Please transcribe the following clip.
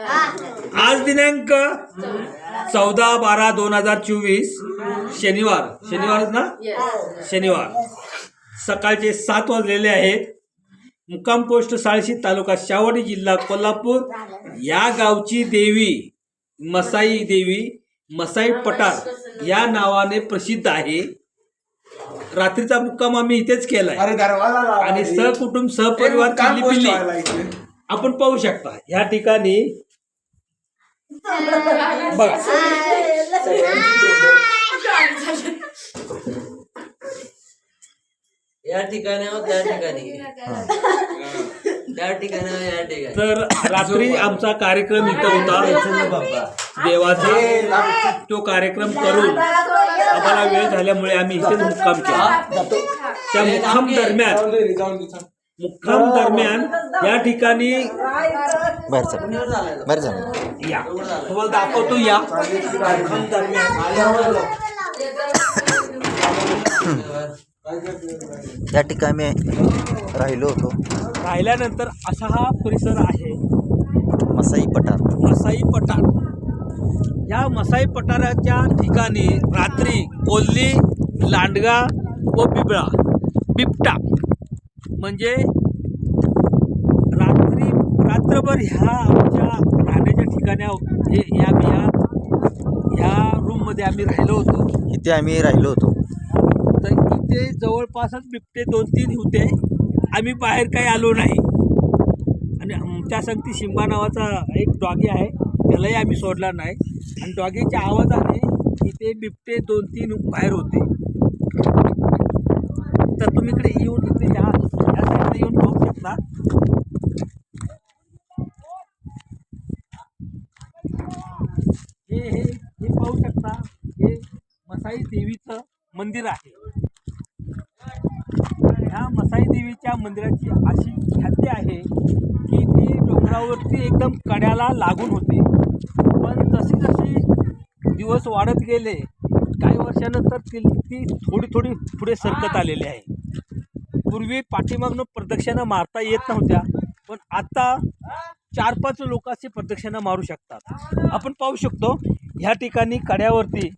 आज दिनांक चौदा बारा दोन हजार चोवीस शनिवार. शनिवार ना? शनिवार. सकाळचे सात वाजलेले आहेत. मुक्काम पोस्ट साळशी तालुका शावडी जिल्हा कोल्हापूर. या गावची देवी मसाई देवी मसाई पठार या नावाने प्रसिद्ध आहे. रात्रीचा मुक्काम आम्ही इथेच केलाय. आणि सहकुटुंब सहपरिवार. आपण पाहू शकता या ठिकाणी बघा या ठिकाणी आहोत त्या ठिकाणी त्या ठिकाणी आहोत, या ठिकाणी तर रात्री आमचा कार्यक्रम इथं होता. देवाचा तो कार्यक्रम करून आम्हाला वेळ झाल्यामुळे आम्ही इथेच मुक्काम केला. त्या मुक्काम दरम्यान थांब. मुक्काम दरम्यान या ठिकाणी या. तुम्हाला दाखवतो या. मुक्काम दरम्यान? या ठिकाणी राहिलो होतो. राहिल्यानंतर असा हा परिसर आहे. मसाई पठार. मसाई पठार. या मसाई पठाराच्या ठिकाणी रात्री कोल्ही लांडगा व बिबळा बिबटा म्हणजे रात्री रात्रभर ह्या आमच्या राहण्याच्या ठिकाणी हे या या ह्या रूममध्ये आम्ही राहिलो होतो. इथे आम्ही राहिलो होतो. तर इथे जवळपासच बिबटे दोन तीन होते. आम्ही बाहेर काही आलो नाही. आणि आमच्या संगती शिंबा नावाचा एक डॉगी आहे. त्यालाही आम्ही सोडला नाही. आणि डॉगीच्या आवाजाने इथे बिबटे दोन तीन बाहेर होते. तर तुम्ही इकडे येऊन इकडे या. या साईडला येऊन पाहू शकता हे हे हे पाहू शकता हे मसाई देवीचं मंदिर आहे. ह्या मसाई देवीच्या मंदिराची अशी ख्याती आहे की ती डोंगरावरती एकदम कड्याला लागून होती. पण जशी जशी दिवस वाढत गेले काही वर्षानंतर ती ती थोडी थोडी पुढे सरकत आलेली आहे. पूर्वी पाठीमागनं प्रदक्षिणा मारता येत नव्हत्या पण आता चार पाच लोक असे प्रदक्षिणा मारू शकतात. आपण पाहू शकतो ह्या ठिकाणी कड्यावरती